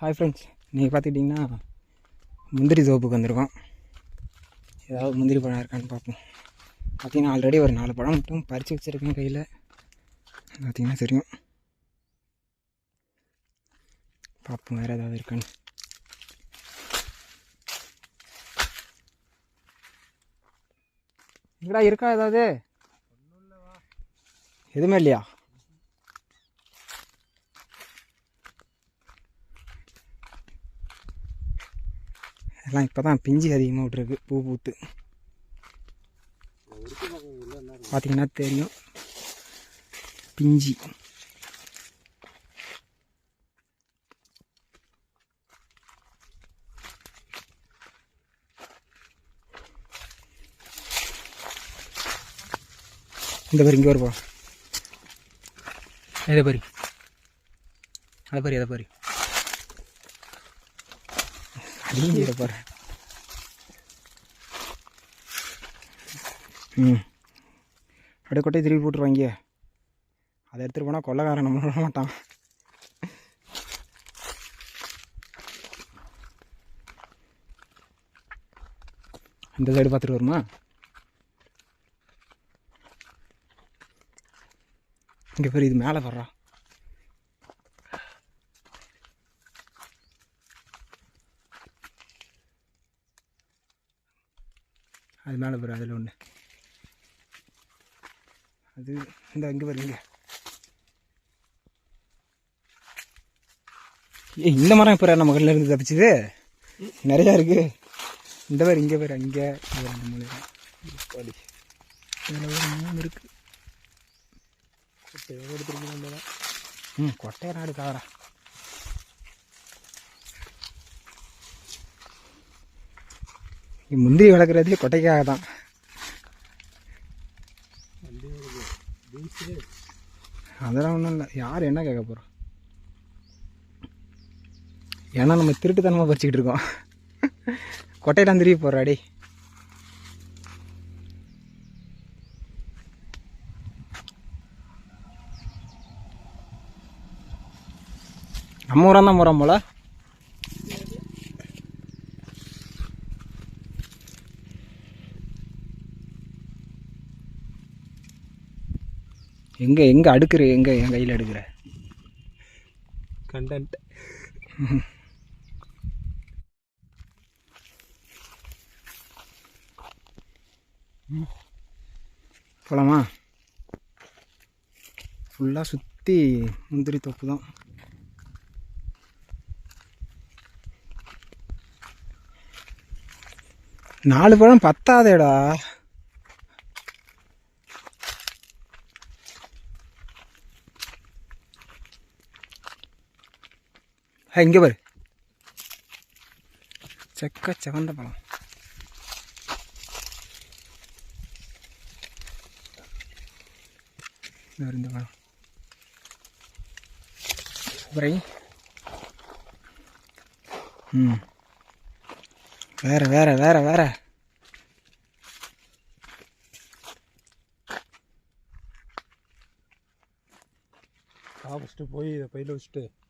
Hi friends நீங்கள் பார்த்துக்கிட்டிங்கன்னா முந்திரி தோப்புக்கு வந்திருக்கோம். ஏதாவது முந்திரி பழம் இருக்கான்னு பார்ப்போம். பார்த்தீங்கன்னா ஆல்ரெடி ஒரு நாலு பழம் மட்டும் பறித்து வச்சுருக்கேன் கையில். பார்த்தீங்கன்னா தெரியும். பார்ப்போம் வேறு ஏதாவது இருக்கான்னு. இங்கடா இருக்கா ஏதாவது? எதுவுமே இல்லையா? எல்லாம் இப்போ தான் பிஞ்சு அதிகமாக விட்ருக்கு பூ பூத்து. பார்த்தீங்கன்னா தெரியும். பிஞ்சி. இந்த பாரு இங்கே வருப்பா எதை பாரு. அதை பாரு எதை பாரு. அடிங்க இதை பாரு. ம். அப்படியே கொட்டையை திருப்பி போட்டுருவாங்க. அதை எடுத்துகிட்டு போனால் கொள்ளக்காரன் நம்ம விட மாட்டான். இந்த சைடு பார்த்துட்டு வருமா? இங்கே பேர் இது மேலே வர்றா. அது மேலே வரும் அதில் ஒன்று. அது இந்த இங்கே வருங்க ஏ ஏய் இந்த மரம் இப்போ நம்ம கண்ணில் இருந்து தப்பிச்சுது? நிறையா இருக்குது இந்த பேர் இங்கே பேர் அங்கே. ரெண்டு மூணு. இதில் ஒரு மூணு இருக்குது ம் கொட்டையை நாடு காவரா முந்திரி வளர்க்குறதுலேயே கொட்டைக்காக தான். அதெல்லாம் ஒன்றும் இல்லை. யார் என்ன கேட்க போகிறோம் ஏன்னா நம்ம திருட்டுத்தனமாக பறிச்சுக்கிட்டு இருக்கோம். கொட்டையெல்லாம் திரும்பி போடுறாடி நம்ம ஊராக தான் போகிறோம் போல. எங்கே எங்கே அடுக்குற எங்கே என் கையில் எடுக்கிற? கண்டென்ட் போகலாமா ஃபுல்லாக சுற்றி முந்திரி தோப்பு தான் நாலு பழம் பத்தாதேடா. இங்கே பாரு. செக்க செவந்த பழம். இந்த இந்த பழம். அப்புறம் ம். வேற வேற வேற வேற. சாப்பிட்டு போய் இதை பையில் வச்சுட்டு.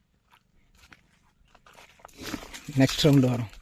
நெக்ஸ்ட் ரவுண்டு வரும்.